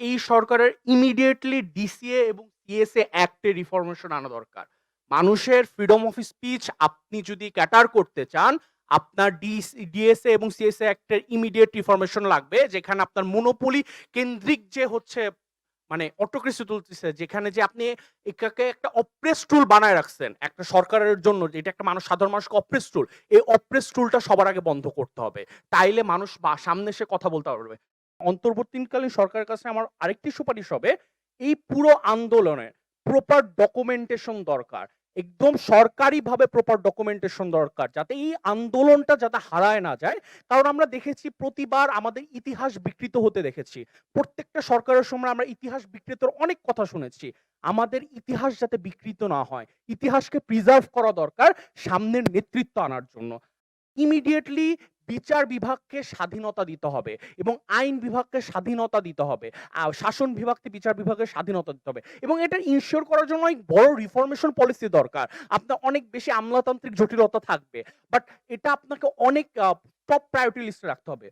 এই সরকারের immediately DCA এবং সিএসএ অ্যাক্টে রিফরমেশন আনা দরকার। মানুষের ফ্রিডম অফ স্পিচ আপনি যদি ক্যাটার করতে চান, আপনার ডিএসএ এবং সিএসএ অ্যাক্টের ইমিডিয়েট রিফরমেশন লাগবে, যেখানে আপনার মনোপলি কেন্দ্রিক যে হচ্ছে মানে অটোক্রেসি তুলতেছে, যেখানে যে আপনি এটাকে একটা অপ্রেস টুল বানায় রাখছেন, একটা সরকারের জন্য, এটা একটা মানুষ, সাধারণ মানুষকে অপ্রেস টুল এই অপ্রেস টুলটা সবার আগে বন্ধ করতে হবে। তাইলে মানুষ বা সামনে এসে কথা বলতে পারবে। অন্তর্বর্তীকালীন সরকারের কাছে আমার আরেকটি সুপারিশ হবে, এই পুরো আন্দোলনের প্রপার ডকুমেন্টেশন দরকার, একদম সরকারিভাবে প্রপার ডকুমেন্টেশন দরকার, যাতে এই আন্দোলনটা যাতে হারায় না যায়। কারণ আমরা দেখেছি প্রতিবার আমাদের ইতিহাস বিকৃত হতে দেখেছি। প্রত্যেকটা সরকারের সময় আমরা ইতিহাস বিকৃতর অনেক কথা শুনেছি। আমাদের ইতিহাস যাতে বিকৃত না হয়, ইতিহাসকে প্রিজার্ভ করা দরকার সামনের নেতৃত্ব আনার জন্য। ইমিডিয়েটলি বিচার বিভাগকে স্বাধীনতা দিতে হবে এবং আইন বিভাগকে স্বাধীনতা দিতে হবে। শাসন বিভাগকে বিচার বিভাগের স্বাধীনতা দিতে হবে এবং এটা ইনশিওর করার জন্য অনেক বড় রিফরমেশন পলিসি দরকার। আপনার অনেক বেশি আমলাতান্ত্রিক জটিলতা থাকবে বাট এটা আপনাকে অনেক টপ প্রায়োরিটি লিস্টে রাখতে হবে।